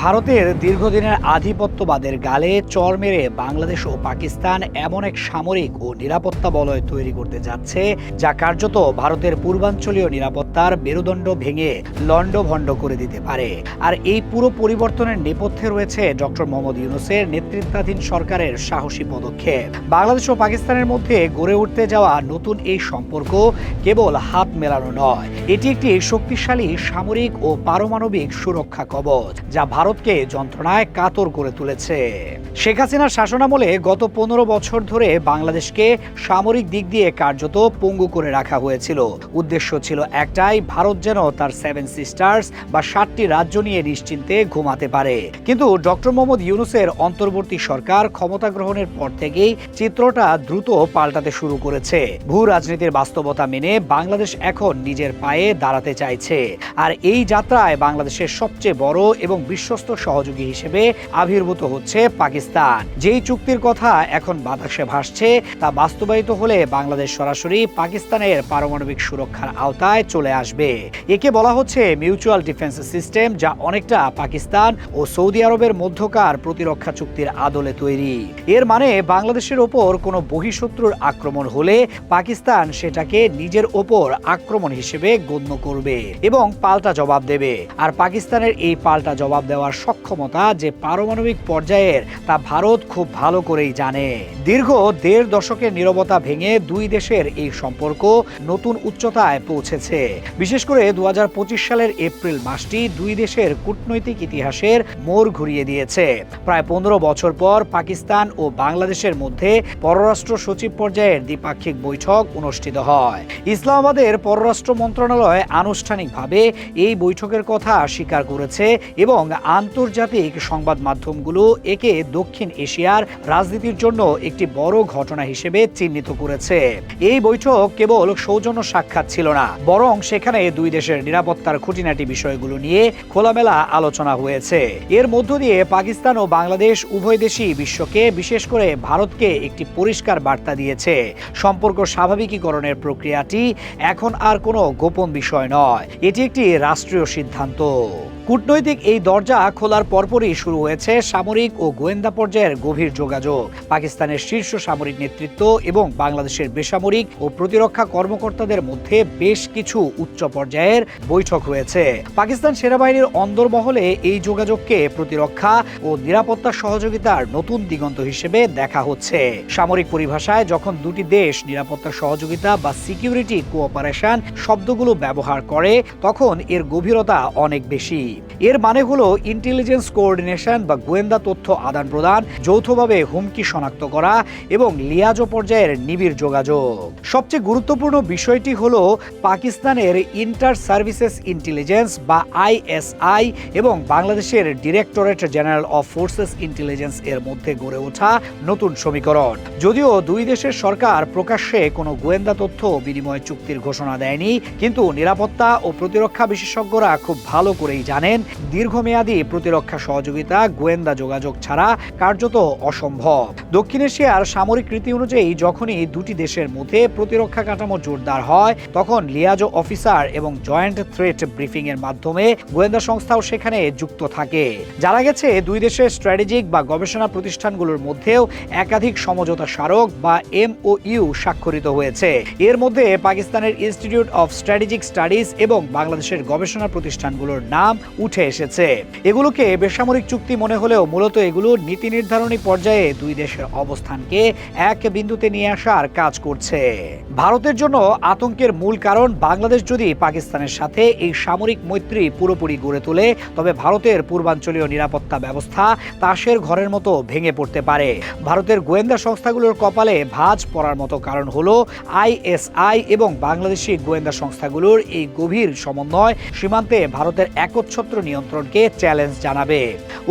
ভারতের দীর্ঘদিনের আধিপত্যবাদের গালে চর মেরে বাংলাদেশ ও পাকিস্তান এমন এক সামরিক ও নিরাপত্তা বলয় তৈরি করতে যাচ্ছে, যা কার্যত ভারতের পূর্বাঞ্চলীয় নিরাপত্তার মেরুদণ্ড ভেঙে লণ্ডভণ্ড করে দিতে পারে। আর এই পুরো পরিবর্তনের নেপথ্যে রয়েছে ডক্টর মোহাম্মদ ইউনুসের নেতৃত্বাধীন সরকারের সাহসী পদক্ষেপ। বাংলাদেশ ও পাকিস্তানের মধ্যে গড়ে উঠতে যাওয়া নতুন এই সম্পর্ক কেবল হাত মেলানো নয়, এটি একটি শক্তিশালী সামরিক ও পারমাণবিক সুরক্ষা কবচ, যা ভারতকে যন্ত্রণায় কাতর করে তুলেছে। শেখ হাসিনার শাসনামলে গত পনেরো বছর ধরে বাংলাদেশকে সামরিক দিক দিয়ে কার্যত পঙ্গু করে রাখা হয়েছিল। উদ্দেশ্য ছিল একটাই, ভারত যেন তার সেভেন সিস্টার্স বা সাতটি রাজ্য নিয়ে নিশ্চিন্তে ঘুমাতে পারে। কিন্তু ডক্টর মোহাম্মদ ইউনুসের অন্তর্বর্তী সরকার ক্ষমতা গ্রহণের পর থেকেই চিত্রটা দ্রুত পাল্টাতে শুরু করেছে। ভূ রাজনীতির বাস্তবতা মেনে বাংলাদেশ এখন নিজের পায়ে দাঁড়াতে চাইছে। আর এই যাত্রায় বাংলাদেশের সবচেয়ে বড় এবং বিশ্বস্ত সহযোগী হিসেবে আবির্ভূত হচ্ছে পাকিস্তান। যেই চুক্তির কথা এখন বাতাসে ভাসছে, তা বাস্তবায়িত হলে বাংলাদেশ সরাসরি পাকিস্তানের পারমাণবিক সুরক্ষার আওতায় চলে আসবে। একে বলা হচ্ছে মিউচুয়াল ডিফেন্স সিস্টেম, যা অনেকটা পাকিস্তান ও সৌদি আরবের মধ্যকার প্রতিরক্ষা চুক্তির আদলে তৈরি। এর মানে বাংলাদেশের ওপর কোনো বহিঃশত্রুর আক্রমণ হলে পাকিস্তান সেটাকে নিজের ওপর আক্রমণ হিসেবে গণ্য করবে এবং পাল্টা জবাব দেবে। আর পাকিস্তানের এই পাল্টা জবাব দেওয়ার সক্ষমতা যে পারমাণবিক পর্যায়ের তা ভারত খুব ভালো করেই জানে। দীর্ঘ দেড় দশকের নীরবতা ভেঙে দুই দেশের এই সম্পর্ক নতুন উচ্চতায় পৌঁছেছে। বিশেষ করে দু সালের এপ্রিল মাসটি দুই দেশের কূটনৈতিক ইতিহাসের মোড় ঘুরিয়ে দিয়েছে। প্রায় পনেরো বছর পর পাকিস্তান ও বাংলাদেশের মধ্যে পররাষ্ট্র সচিব পর্যায়ের দ্বিপাক্ষিক বৈঠক অনুষ্ঠিত হয়। ইসলামাবাদের পররাষ্ট্র মন্ত্রণালয় আনুষ্ঠানিকভাবে এই বৈঠকের কথা স্বীকার করেছে এবং আন্তর্জাতিক সংবাদ মাধ্যমগুলো একে দক্ষিণ এশিয়ার রাজনীতির জন্য একটি বড় ঘটনা হিসেবে চিহ্নিত করেছে। এই বৈঠক কেবল সৌজন্য সাক্ষাৎ ছিল না, বরং সেখানে দুই দেশের নিরাপত্তার খুঁটিনাটি বিষয়গুলো নিয়ে খোলামেলা আলোচনা হয়েছে। এর মধ্য দিয়ে পাকিস্তান ও বাংলাদেশ উভয় দেশই বিশ্বকে, বিশেষ করে ভারতকে একটি পরিষ্কার বার্তা দিয়েছে। সম্পর্ক স্বাভাবিকীকরণের প্রক্রিয়াটি এখন আর কোনো গোপন বিষয় নয়, এটি একটি রাষ্ট্রীয় সিদ্ধান্ত। কূটনৈতিক এই দরজা খোলার পরপরই শুরু হয়েছে সামরিক ও গোয়েন্দা পর্যায়ের গভীর যোগাযোগ। পাকিস্তানের শীর্ষ সামরিক নেতৃত্ব এবং বাংলাদেশের বেসামরিক ও প্রতিরক্ষা কর্মকর্তাদের মধ্যে বেশ কিছু উচ্চ পর্যায়ের বৈঠক হয়েছে। পাকিস্তান সেনাবাহিনীর অন্দরমহলে এই যোগাযোগকে প্রতিরক্ষা ও নিরাপত্তা সহযোগিতার নতুন দিগন্ত হিসেবে দেখা হচ্ছে। সামরিক পরিভাষায়, যখন দুটি দেশ নিরাপত্তা সহযোগিতা বা সিকিউরিটি কোঅপারেশন শব্দগুলো ব্যবহার করে, তখন এর গভীরতা অনেক বেশি। এর মানে হলো ইন্টেলিজেন্স কোঅর্ডিনেশন বা গোয়েন্দা তথ্য আদান প্রদান, যৌথভাবে হুমকি শনাক্ত করা এবং লিয়াজো পর্যায়ের নিবিড় যোগাযোগ। সবচেয়ে গুরুত্বপূর্ণ বিষয়টি হলো পাকিস্তানের ইন্টার সার্ভিসেস ইন্টেলিজেন্স বা আইএসআই এবং বাংলাদেশের Directorate General of Forces Intelligence এর মধ্যে গড়ে ওঠা নতুন সমীকরণ। যদিও দুই দেশের সরকার প্রকাশ্যে কোনো গোয়েন্দা তথ্য বিনিময় চুক্তির ঘোষণা দেয়নি, কিন্তু নিরাপত্তা ও প্রতিরক্ষা বিশেষজ্ঞরা খুব ভালো করেই জানেন, দীর্ঘমেয়াদী প্রতিরক্ষা সহযোগিতা, গোয়েন্দা যোগাযোগ ছাড়া কার্যত অসম্ভব। দক্ষিণ এশিয়ার সামরিক রীতি অনুযায়ী, যখনই দুটি দেশের মধ্যে প্রতিরক্ষা কাঠামো জোরদার হয়, তখন লিয়াজো অফিসার এবং জয়েন্ট থ্রেট ব্রিফিং এর মাধ্যমে গোয়েন্দা সংস্থাও সেখানে যুক্ত থাকে। জানা গেছে, দুই দেশের স্ট্র্যাটেজিক বা গবেষণা প্রতিষ্ঠানগুলোর মধ্যেও একাধিক সমঝোতা স্মারক বা এমওইউ স্বাক্ষরিত হয়েছে। এর মধ্যে পাকিস্তানের ইনস্টিটিউট অফ স্ট্র্যাটেজিক স্টাডিজ এবং বাংলাদেশের গবেষণা প্রতিষ্ঠানগুলোর নাম উঠে এসেছে। এগুলোকে বেসামরিক চুক্তি মনে হলেও মূলত এগুলো নীতি নির্ধারণী পর্যায়ে দুই দেশের অবস্থানকে এক বিন্দুতে নিয়ে আসার কাজ করছে। ভারতের জন্য আতঙ্কের মূল কারণ বাংলাদেশ যদি পাকিস্তানের সাথে এই সামরিক মৈত্রী পুরোপুরি গড়ে তোলে, তবে ভারতের পূর্বাঞ্চলীয় নিরাপত্তা ব্যবস্থা তাসের ঘরের মতো ভেঙে পড়তে পারে। ভারতের গোয়েন্দা সংস্থাগুলোর কপালে ভাঁজ পড়ার মতো কারণ হলো আইএসআই এবং বাংলাদেশি গোয়েন্দা সংস্থাগুলোর এই গভীর সমন্বয় সীমান্তে ভারতের একচ্ছত্র নিয়ন্ত্রণকে চ্যালেঞ্জ জানাবে।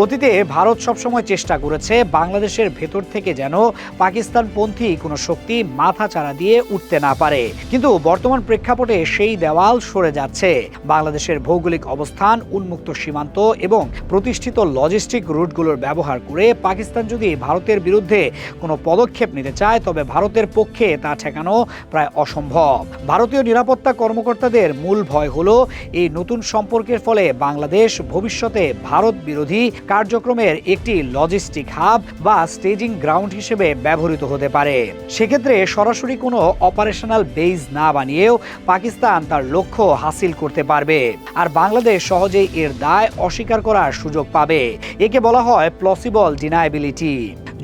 অতীতে ভারত সবসময় চেষ্টা করেছে বাংলাদেশের ভেতর থেকে যেন পাকিস্তানপন্থী কোনো শক্তি মাথা চাড়া দিয়ে উঠতে না পারে। কিন্তু বর্তমান প্রেক্ষাপটে সেই দেওয়াল সরে যাচ্ছে। বাংলাদেশের ভৌগোলিক অবস্থান, উন্মুক্ত সীমান্ত এবং প্রতিষ্ঠিত লজিস্টিক রুটগুলোর ব্যবহার করে পাকিস্তান যদি ভারতের বিরুদ্ধে কোনো পদক্ষেপ নিতে চায়, তবে ভারতের পক্ষে তা ঠেকানো প্রায় অসম্ভব। ভারতীয় নিরাপত্তা কর্মকর্তাদের মূল ভয় হলো, এই নতুন সম্পর্কের ফলে বাংলাদেশ বাংলাদেশ, ভবিষ্যতে ভারত বিরোধী কার্যক্রমের একটি লজিস্টিক হাব বা স্টেজিং গ্রাউন্ড হিসেবে ব্যবহৃত হতে পারে। সেক্ষেত্রে সরাসরি কোনো অপারেশনাল বেজ না বানিয়েও পাকিস্তান তার লক্ষ্য হাসিল করতে পারবে। আর বাংলাদেশ সহজেই এর দায় অস্বীকার করার সুযোগ পাবে। একে বলা হয় প্লসিবল ডিনায়াবিলিটি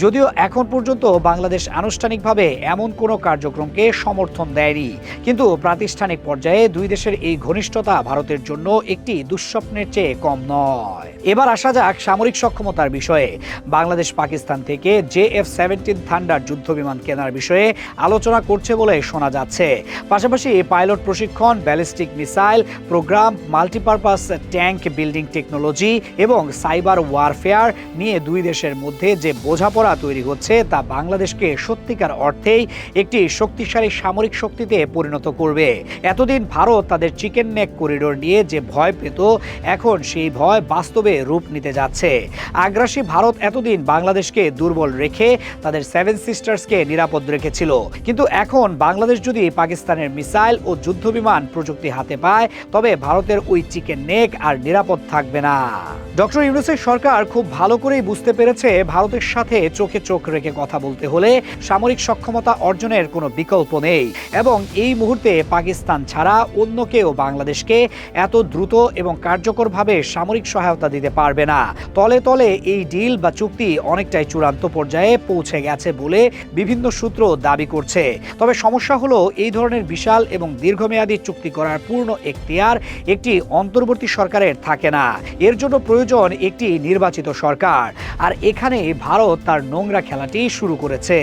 যদিও এখন পর্যন্ত বাংলাদেশ আনুষ্ঠানিকভাবে এমন কোনো কার্যক্রমকে সমর্থন দেয়নি। কিন্তু প্রাতিষ্ঠানিক পর্যায়ে দুই দেশের এই ঘনিষ্ঠতা ভারতের জন্য একটি দুঃস্বপ্নের চেয়ে কম নয়। এবার আসা যাক সামরিক সক্ষমতার বিষয়ে। বাংলাদেশ পাকিস্তান থেকে জে এফ সেভেন্টিন থান্ডার যুদ্ধ বিমান কেনার বিষয়ে আলোচনা করছে বলে শোনা যাচ্ছে। পাশাপাশি পাইলট প্রশিক্ষণ, ballistic missile, programme, multipurpose tank building technology এবং সাইবার ওয়ারফেয়ার নিয়ে দুই দেশের মধ্যে যে বোঝাপড়া তৈরি হচ্ছে তা বাংলাদেশকে সত্যিকার অর্থেই একটি শক্তিশালী সামরিক শক্তিতে পরিণত করবে। এতদিন ভারত তাদের চিকেন নেক করিডোর নিয়ে যে ভয় পেত, এখন সেই ভয় বাস্তবে রূপ নিতে যাচ্ছে। আগ্রাসী ভারত এতদিন বাংলাদেশকে দুর্বল রেখে তাদের সেভেন সিস্টার্সকে নিরাপদ রেখেছিল। কিন্তু এখন বাংলাদেশ যদি পাকিস্তানের মিসাইল ও যুদ্ধবিমান প্রযুক্তি হাতে পায়, তবে ভারতের ওই চিকেন নেক আর নিরাপদ থাকবে না। ডক্টর ইউনুসের সরকার খুব ভালো করেই বুঝতে পেরেছে ভারতের সাথে চোখে চোখ রেখে কথা বলতে হলে সামরিক সক্ষমতা অর্জনের কোনো বিকল্প নেই। এবং এই মুহূর্তে পাকিস্তান ছাড়া অন্য কেউ বাংলাদেশকে এত দ্রুত এবং কার্যকরভাবে সামরিক সহায়তা দিতে পারবে না। তলে তলে এই ডিল বা চুক্তি অনেকটাই চূড়ান্ত পর্যায়ে পৌঁছে গেছে বলে বিভিন্ন সূত্র দাবি করছে। তবে সমস্যা হলো এই ধরনের বিশাল এবং দীর্ঘমেয়াদী চুক্তি করার পূর্ণ এখতিয়ার একটি অন্তর্বর্তী সরকারের থাকে না। এর জন্য প্রয়োজন একটি নির্বাচিত সরকার। আর এখানে ভারত তার নোংরা খেলাটি শুরু করেছে।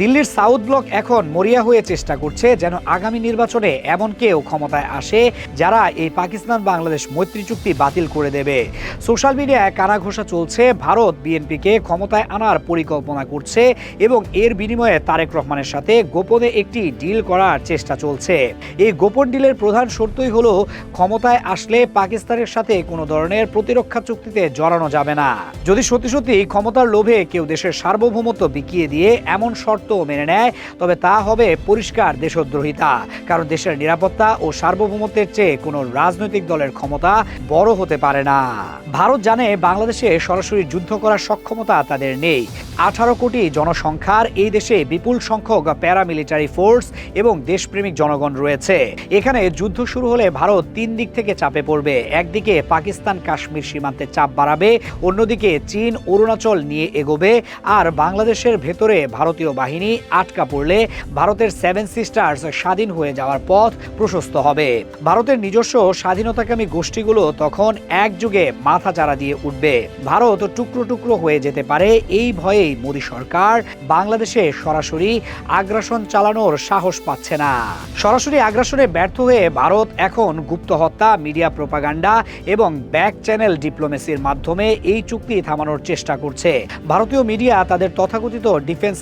দিল্লির সাউথ ব্লক এখন মরিয়া হয়ে চেষ্টা করছে যেন আগামী নির্বাচনে এমন কেউ ক্ষমতায় আসে যারা এই পাকিস্তান বাংলাদেশ মৈত্রী চুক্তি বাতিল করে দেবে। সোশ্যাল মিডিয়ায় কানাঘোষা চলছে, ভারত বিএনপিকে ক্ষমতায় আনার পরিকল্পনা করছে এবং এর বিনিময়ে তারেক রহমানের সাথে গোপনে একটি ডিল করার চেষ্টা চলছে। এই গোপন ডিলের প্রধান শর্তই হলো, ক্ষমতায় আসলে পাকিস্তানের সাথে কোনো ধরনের প্রতিরক্ষা চুক্তিতে জড়ানো যাবে না। যদি সত্যি সত্যি ক্ষমতার লোভে কেউ দেশের সার্বভৌমত্ব বিকিয়ে দিয়ে এমন শর্ত মেনে নেয়, তবে তা হবে পরিষ্কার দেশদ্রোহিতা। কারণ দেশের নিরাপত্তা ও সার্বভৌমত্বের চেয়ে কোনো রাজনৈতিক দলের ক্ষমতা বড় হতে পারে না। ভারত জানে বাংলাদেশে সরাসরি যুদ্ধ করার সক্ষমতা তাদের নেই। আঠারো কোটি জনসংখ্যার এই দেশে বিপুল সংখ্যক প্যারামিলিটারি ফোর্স এবং দেশপ্রেমিক জনগণ রয়েছে। এখানে যুদ্ধ শুরু হলে ভারত তিন দিক থেকে চাপে পড়বে। একদিকে পাকিস্তান কাশ্মীর সীমান্তে চাপ বাড়াবে, অন্যদিকে চীন, অরুণাচল নিয়ে এগোবে, আর বাংলাদেশের ভেতরে ভারতীয় বাহিনী আটকা পড়লে ভারতের সেভেন সিস্টার্স স্বাধীন হয়ে যাওয়ার পথ প্রশস্ত হবে। ভারতের নিজস্ব স্বাধীনতাকামী গোষ্ঠীগুলো তখন একযুগে মাথা চারা দিয়ে উঠবে। ভারত টুকরো টুকরো হয়ে যেতে পারে এই ভয়েই মোদী সরকার বাংলাদেশে সরাসরি আগ্রাসন চালানোর সাহস পাচ্ছে না। সরাসরি আগ্রাসনে ব্যর্থ হয়ে ভারত এখন গুপ্ত হত্যা, মিডিয়া প্রোপাগান্ডা এবং ব্যাক চ্যানেল ডিপ্লোমেসির মাধ্যমে এই চুক্তি থামানোর চেষ্টা করছে। ভারতীয় মিডিয়া তাদের তথাকথিত ডিফেন্স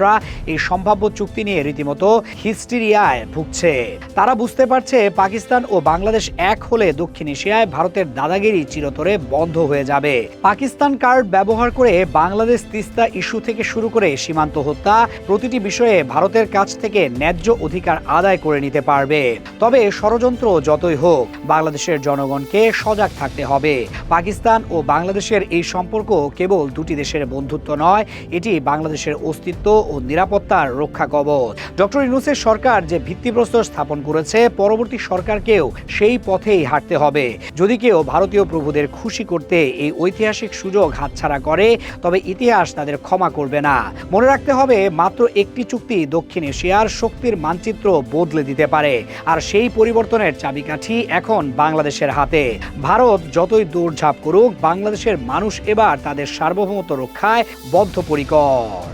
এক্সপার্টরা এই সম্ভাব্য চুক্তি নিয়ে রীতিমতো হিস্টিরিয়ায় ভুগছে। তারা বুঝতে পারছে পাকিস্তান ও বাংলাদেশ এক হলে দক্ষিণ এশিয়ায় ভারতের দাদাগিরি চিরতরে বন্ধ হয়ে যাবে। পাকিস্তান কার্ড ব্যবহার করে বাংলাদেশ তিস্তা ইস্যু থেকে শুরু করে সীমান্ত হত্যা প্রতিটি বিষয়ে ভারতের কাছ থেকে ন্যায্য অধিকার আদায় করে নিতে পারবে। তবে ষড়যন্ত্র যতই হোক, বাংলাদেশের জনগণকে সজাগ থাকতে হবে। পাকিস্তান ও বাংলাদেশের এই সম্পর্ক কেবল দুটি দেশের বন্ধুত্ব নয়, এটি বাংলাদেশের অস্তিত্ব ও নিরাপত্তার রক্ষা কবচ। ডক্টর ইউনুসের সরকার যে ভিত্তিপ্রস্তর স্থাপন করেছে, পরবর্তী সরকারকেও সেই পথেই হাঁটতে হবে। যদি কেউ ভারতীয় প্রভুদের খুশি করতে এই ঐতিহাসিক সুযোগ হাতছাড়া করে, তবে ইতিহাস তাদের ক্ষমা করবে না। মনে রাখতে হবে, মাত্র একটি চুক্তি দক্ষিণ এশিয়ার শক্তির মানচিত্র বদলে দিতে পারে। আর সেই পরিবর্তনের চাবিকাঠি এখন বাংলাদেশের হাতে। ভারত যতই দৌড়ঝাঁপ করুক, বাংলাদেশের মানুষ এবার তাদের সার্বভৌমত্ব রক্ষায় বদ্ধপরিকর।